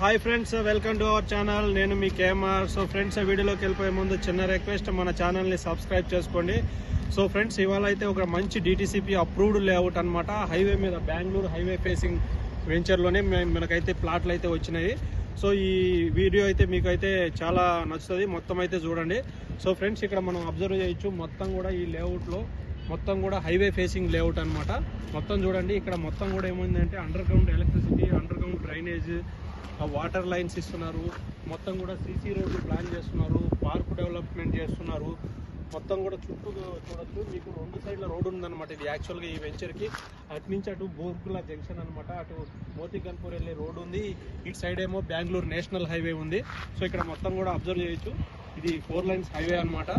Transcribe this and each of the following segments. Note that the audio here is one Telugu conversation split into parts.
Hi friends welcome to our channel. నేను మీ కేఎంఆర్. సో ఫ్రెండ్స్ వీడియోలోకి వెళ్ళిపోయే ముందు చిన్న రిక్వెస్ట్ మన ఛానల్ని సబ్స్క్రైబ్ చేసుకోండి. సో ఫ్రెండ్స్ ఇవాళ అయితే ఒక మంచి డిటీసీపీ అప్రూవ్డ్ లేఅవుట్ అనమాట హైవే మీద బెంగళూరు హైవే ఫేసింగ్ వెంచర్లోనే మనకైతే ప్లాట్లు అయితే వచ్చినాయి. సో ఈ వీడియో అయితే మీకు అయితే చాలా నచ్చుతుంది. మొత్తం అయితే చూడండి. సో ఫ్రెండ్స్ ఇక్కడ మనం అబ్జర్వ్ చేయొచ్చు మొత్తం కూడా ఈ లేఅవుట్లో మొత్తం కూడా హైవే ఫేసింగ్ లేఅవుట్ అన్నమాట. మొత్తం చూడండి ఇక్కడ మొత్తం కూడా ఏమైందంటే underground electricity underground drainage water lines ఇస్తున్నారు. మొత్తం కూడా సీసీ రోడ్లు ప్లాన్ చేస్తున్నారు. పార్క్ డెవలప్మెంట్ చేస్తున్నారు. మొత్తం కూడా చుట్టూ చూడొచ్చు. మీకు రెండు సైడ్ల రోడ్ ఉందన్నమాట ఇది యాక్చువల్గా ఈ వెంచర్కి. అటు నుంచి అటు బోర్కుల జంక్షన్ అనమాట అటు మోతిగన్పూర్ వెళ్ళే రోడ్డు ఉంది. ఇటు సైడ్ ఏమో బెంగళూరు నేషనల్ హైవే ఉంది. సో ఇక్కడ మొత్తం కూడా అబ్జర్వ్ చేయొచ్చు. ఇది ఫోర్ లైన్స్ హైవే అన్నమాట.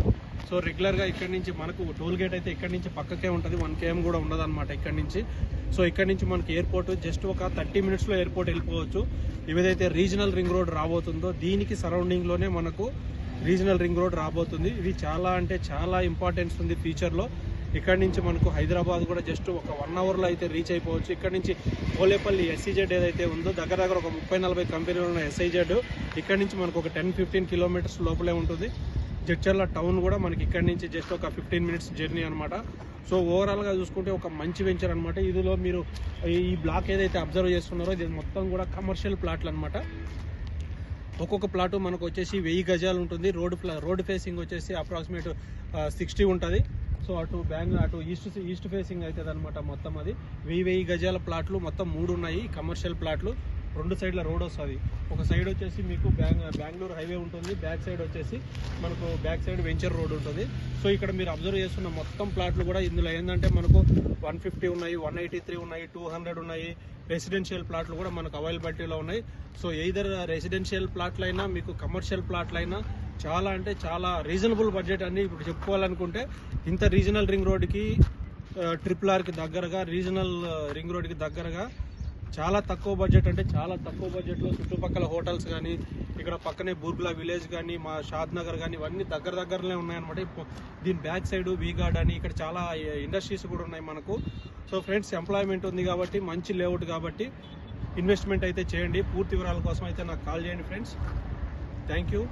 సో రెగ్యులర్గా ఇక్కడ నుంచి మనకు టోల్ గేట్ అయితే ఇక్కడ నుంచి పక్కకే ఉంటుంది. వన్ కేఎం కూడా ఉండదు అనమాట ఇక్కడ నుంచి. సో ఇక్కడ నుంచి మనకి ఎయిర్పోర్ట్ జస్ట్ ఒక థర్టీ మినిట్స్లో ఎయిర్పోర్ట్ వెళ్ళిపోవచ్చు. ఏదైతే రీజనల్ రింగ్ రోడ్ రాబోతుందో దీనికి సరౌండింగ్లోనే మనకు రీజనల్ రింగ్ రోడ్ రాబోతుంది. ఇది చాలా అంటే చాలా ఇంపార్టెన్స్ ఉంది ఫ్యూచర్లో. ఇక్కడ నుంచి మనకు హైదరాబాద్ కూడా జస్ట్ ఒక వన్ అవర్లో అయితే రీచ్ అయిపోవచ్చు. ఇక్కడ నుంచి పోలేపల్లి ఎస్సీజెడ్ ఏదైతే ఉందో దగ్గర దగ్గర ఒక ముప్పై నలభై కంపెనీలు ఉన్న ఎస్ఐజెడ్ ఇక్కడ నుంచి మనకు ఒక టెన్ ఫిఫ్టీన్ కిలోమీటర్స్ లోపలే ఉంటుంది. జడ్చర్ల టౌన్ కూడా మనకి ఇక్కడ నుంచి జస్ట్ ఒక ఫిఫ్టీన్ మినిట్స్ జర్నీ అనమాట సో ఓవరాల్గా చూసుకుంటే ఒక మంచి వెంచర్ అనమాట ఇదిలో మీరు ఈ బ్లాక్ ఏదైతే అబ్జర్వ్ చేస్తున్నారో ఇది మొత్తం కూడా కమర్షియల్ ప్లాట్లు అనమాట ఒక్కొక్క ప్లాట్ మనకు వచ్చేసి వెయ్యి గజాలు ఉంటుంది. రోడ్ ప్లా రోడ్ ఫేసింగ్ వచ్చేసి అప్రాక్సిమేట్ సిక్స్టీ ఉంటుంది. సో అటు బ్యాంగ్ అటు ఈస్ట్ ఈస్ట్ ఫేసింగ్ అవుతుంది అనమాట మొత్తం అది. వెయ్యి వెయ్యి గజాల ప్లాట్లు మొత్తం మూడు ఉన్నాయి కమర్షియల్ ప్లాట్లు రెండు సైడ్ల రోడ్ వస్తుంది. ఒక సైడ్ వచ్చేసి మీకు బెంగళూరు హైవే ఉంటుంది. బ్యాక్ సైడ్ వచ్చేసి మనకు బ్యాక్ సైడ్ వెంచర్ రోడ్ ఉంటుంది. సో ఇక్కడ మీరు అబ్జర్వ్ చేస్తున్న మొత్తం ప్లాట్లు కూడా ఇందులో ఏంటంటే మనకు వన్ ఫిఫ్టీ ఉన్నాయి వన్ ఎయిటీ త్రీ ఉన్నాయి టూ హండ్రెడ్ ఉన్నాయి. రెసిడెన్షియల్ ప్లాట్లు కూడా మనకు అవైలబిలిటీలో ఉన్నాయి. సో ఎయిదర్ రెసిడెన్షియల్ ప్లాట్లు అయినా మీకు కమర్షియల్ ప్లాట్లు అయినా చాలా అంటే చాలా రీజనబుల్ బడ్జెట్ అని ఇప్పుడు చెప్పుకోవాలనుకుంటే ఇంత రీజనల్ రింగ్ రోడ్కి ట్రిపుల్ ఆర్కి దగ్గరగా రీజనల్ రింగ్ రోడ్కి దగ్గరగా చాలా తక్కువ బడ్జెట్ అంటే చాలా తక్కువ బడ్జెట్లో చుట్టుపక్కల హోటల్స్ కానీ ఇక్కడ పక్కనే బూర్గులా విలేజ్ కానీ మా షాద్ నగర్ కానీ ఇవన్నీ దగ్గర దగ్గరనే ఉన్నాయన్నమాట. దీని బ్యాక్ సైడ్ వీ అని ఇక్కడ చాలా ఇండస్ట్రీస్ కూడా ఉన్నాయి మనకు. సో ఫ్రెండ్స్ ఎంప్లాయ్మెంట్ ఉంది కాబట్టి మంచి లేఅవుట్ కాబట్టి ఇన్వెస్ట్మెంట్ అయితే చేయండి. పూర్తి వివరాల కోసం అయితే నాకు కాల్ చేయండి ఫ్రెండ్స్. Thank you